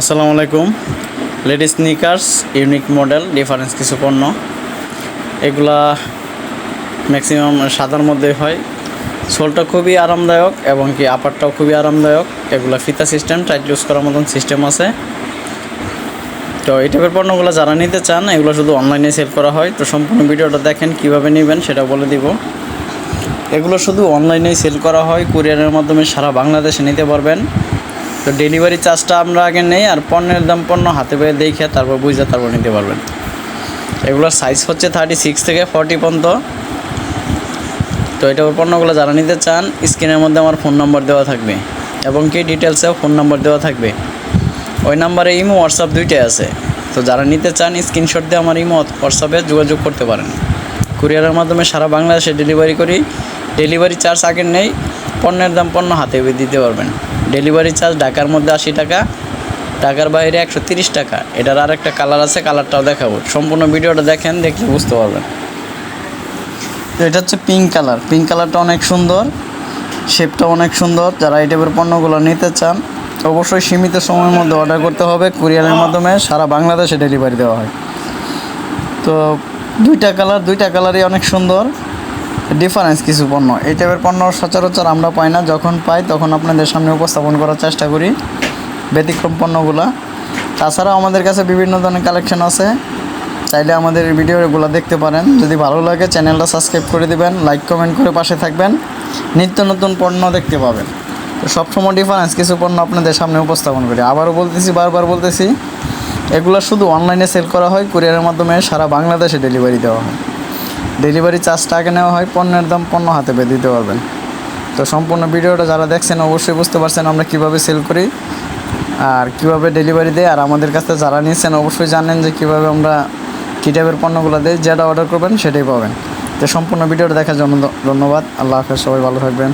আসসালামু আলাইকুম। Ladies sneakers unique model difference কিছু পণ্য। এগুলা ম্যাক্সিমাম সাদার মধ্যে হয়। সোলটা খুবই আরামদায়ক এবং কি আপারটাও খুবই আরামদায়ক। এগুলা ফিতা সিস্টেম টাইট ইউজ করার মতন সিস্টেম আছে। তো এই টাইপের পণ্যগুলো যারা নিতে চান, এগুলো শুধু অনলাইনে সেল করা হয়। তো সম্পূর্ণ ভিডিওটা দেখেন, কীভাবে নেবেন সেটা বলে দিব। এগুলো শুধু অনলাইনেই সেল করা হয়। কুরিয়ারের মাধ্যমে সারা বাংলাদেশে নিতে পারবেন। তো ডেলিভারি চার্জটা আমরা আগে নেই আর পণ্যের দাম পণ্য হাতে পেয়ে দেখে তারপর বুঝে তারপর নিতে পারবেন। এগুলোর সাইজ হচ্ছে থার্টি সিক্স থেকে ফর্টি পর্যন্ত। তো এটা পণ্যগুলো যারা নিতে চান স্ক্রিনের মধ্যে আমার ফোন নম্বর দেওয়া থাকবে এবং কি ডিটেলসেও ফোন নম্বর দেওয়া থাকবে। ওই নাম্বারে ইমো হোয়াটসঅ্যাপ দুইটাই আছে। তো যারা নিতে চান স্ক্রিনশট দিয়ে আমার ইমো হোয়াটসঅ্যাপে যোগাযোগ করতে পারেন। কুরিয়ারের মাধ্যমে সারা বাংলাদেশে ডেলিভারি করি। ডেলিভারি চার্জ আগের নেই পণ্যের দাম পণ্য হাতে দিতে পারবেন। ডেলিভারি চার্জ ঢাকার মধ্যে আশি টাকা, ঢাকার বাইরে একশো তিরিশ টাকা। এটার আর একটা কালার আছে কালারটাও দেখাবো। সম্পূর্ণ ভিডিওটা দেখেন, দেখলে বুঝতে পারবেন। তো এটা হচ্ছে পিঙ্ক কালার পিঙ্ক কালারটা অনেক সুন্দর শেপটা অনেক সুন্দর। যারা এই টাইপের পণ্যগুলো নিতে চান, অবশ্যই সীমিত সময়ের মধ্যে অর্ডার করতে হবে। কুরিয়ারের মাধ্যমে সারা বাংলাদেশে ডেলিভারি দেওয়া হয়। তো দুইটা কালার দুইটা কালারই অনেক সুন্দর। ডিফারেন্স কিছু পণ্য। এই টাইপের পণ্য সচরাচর আমরা পাই না। যখন পাই, তখন আপনাদের সামনে উপস্থাপন করার চেষ্টা করি ব্যতিক্রম পণ্যগুলো। তাছাড়াও আমাদের কাছে বিভিন্ন ধরনের কালেকশন আছে। চাইলে আমাদের ভিডিওগুলো দেখতে পারেন। যদি ভালো লাগে, চ্যানেলটা সাবস্ক্রাইব করে দিবেন লাইক কমেন্ট করে পাশে থাকবেন। নিত্য নতুন পণ্য দেখতে পাবেন। তো সবসময় ডিফারেন্স কিছু পণ্য আপনাদের সামনে উপস্থাপন করি। আবারও বলতেছি, বারবার বলতেছি, এগুলো শুধু অনলাইনে সেল করা হয় কুরিয়ারের মাধ্যমে সারা বাংলাদেশে ডেলিভারি দেওয়া হয়। ডেলিভারি চার্জটা আগে নেওয়া হয়, পণ্যের দাম পণ্য হাতে পেয়ে দিতে পারবেন। তো সম্পূর্ণ ভিডিওটা যারা দেখছেন, অবশ্যই বুঝতে পারছেন আমরা কীভাবে সেল করি আর কীভাবে ডেলিভারি দেয়। আর আমাদের কাছে যারা নিয়েছেন, অবশ্যই জানেন যে কীভাবে আমরা কী টাইপের পণ্যগুলো দেয় যেটা অর্ডার করবেন সেটাই পাবেন। তো সম্পূর্ণ ভিডিওটা দেখার জন্য ধন্যবাদ। আল্লাহ হাফেজ, সবাই ভালো থাকবেন।